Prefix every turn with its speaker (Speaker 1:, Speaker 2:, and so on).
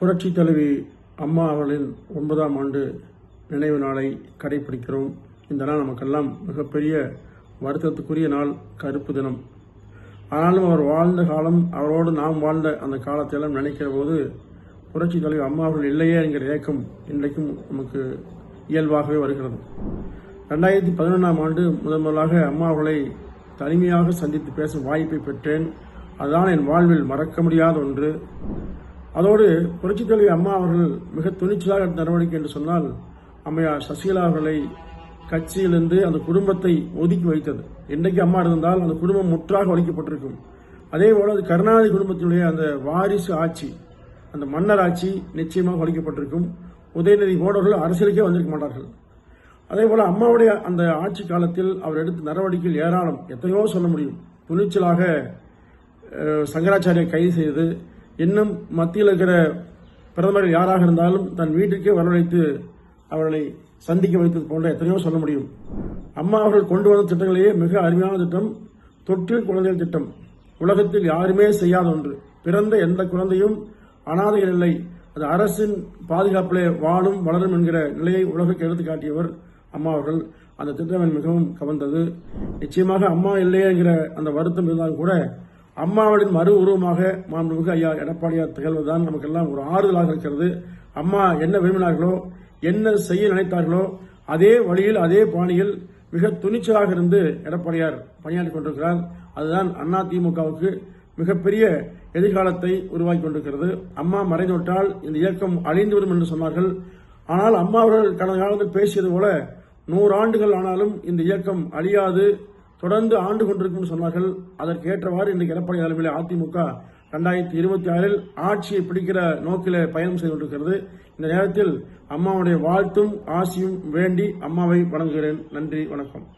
Speaker 1: புரட்சி தலைவி அம்மா அவர்களின் ஒன்பதாம் ஆண்டு நினைவு நாளை கடைபிடிக்கிறோம். இந்த நாள் நமக்கெல்லாம் மிகப்பெரிய வருத்தத்துக்குரிய நாள் கருப்பு தினம். ஆனாலும் அவர் வாழ்ந்த காலம் அவரோடு நாம் வாழ்ந்த அந்த காலத்தையெல்லாம் நினைக்கிற போது புரட்சி தலைவி அம்மா அவர்கள் இல்லையே என்கிற ஏக்கம் இன்றைக்கும் நமக்கு இயல்பாகவே வருகிறது. ரெண்டாயிரத்தி பதினொன்றாம் ஆண்டு முதன் முதலாக அம்மா அவர்களை தனிமையாக சந்தித்து பேசும் வாய்ப்பை பெற்றேன். அதுதான் என் வாழ்வில் மறக்க முடியாத ஒன்று. அதோடு புரட்சித் தலைவி அம்மா அவர்கள் மிக துணிச்சலாக நடவடிக்கை என்று சொன்னால் அம்மையார் சசிகலா அவர்களை கட்சியிலிருந்து அந்த குடும்பத்தை ஒதுக்கி வைத்தது. இன்றைக்கு அம்மா இருந்தால் அந்த குடும்பம் முற்றாக ஒழிக்கப்பட்டிருக்கும். அதே போல அது கருணாநிதி குடும்பத்தினுடைய அந்த வாரிசு ஆட்சி அந்த மன்னர் ஆட்சி நிச்சயமாக ஒழிக்கப்பட்டிருக்கும். உதயநிதி போடவர்கள் அரசியலுக்கே வந்திருக்க மாட்டார்கள். அதே போல அம்மாவுடைய அந்த ஆட்சி காலத்தில் அவர் எடுத்த நடவடிக்கைகள் ஏராளம். எத்தனையோ சொல்ல முடியும். துணிச்சலாக சங்கராச்சாரியை கைது செய்து இன்னும் மத்தியில் இருக்கிற பிரதமர்கள் யாராக இருந்தாலும் தன் வீட்டுக்கே வரவழைத்து அவர்களை சந்திக்க வைத்தது போன்ற எத்தனையோ சொல்ல முடியும். அம்மா அவர்கள் கொண்டு வந்த திட்டங்களையே மிக அருமையான திட்டம் தொட்டில் குழந்தைகள் திட்டம். உலகத்தில் யாருமே செய்யாத ஒன்று. பிறந்த எந்த குழந்தையும் அனாதைகள் இல்லை. அது அரசின் பாதுகாப்பிலே வாழும் வளரும் என்கிற நிலையை உலகுக்கு எடுத்து காட்டியவர் அம்மா அவர்கள். அந்த திட்டம் மிகவும் கவர்ந்தது. நிச்சயமாக அம்மா இல்லையே என்கிற அந்த வருத்தம் இருந்தாலும் கூட அம்மாவளின் மறு உருவமாக மாண்புமிகு ஐயா எடப்பாடியார் திகழ்வதுதான் நமக்கெல்லாம் ஒரு ஆறுதலாக இருக்கிறது. அம்மா என்ன விரும்பினார்களோ என்ன செய்ய நினைத்தார்களோ அதே வழியில் அதே பாணியில் மிக துணிச்சலாக இருந்து எடப்பாடியார் பணியாற்றிக் கொண்டிருக்கிறார். அதுதான் அண்ணா திமுகவுக்கு மிகப்பெரிய எதிர்காலத்தை உருவாக்கி கொண்டிருக்கிறது. அம்மா மறைந்துவிட்டால் இந்த இயக்கம் அழிந்துவிடும் என்று சொன்னார்கள். ஆனால் அம்மா அவர்கள் கடந்த காலத்தில் பேசியது போல நூறு ஆண்டுகள் ஆனாலும் இந்த இயக்கம் அழியாது. தொடர்ந்து ஆண்டு கொண்டிருக்கும் சொன்னார்கள். அதற்கு ஏற்றவாறு இன்றைக்கு எடப்பாடி தலைமையில் அதிமுக ரெண்டாயிரத்தி இருபத்தி ஆறில் ஆட்சியை பிடிக்கிற நோக்கில பயணம் செய்து கொண்டிருக்கிறது. இந்த நேரத்தில் அம்மாவுடைய வாழ்த்தும் ஆசியும் வேண்டி அம்மாவை வணங்குகிறேன். நன்றி வணக்கம்.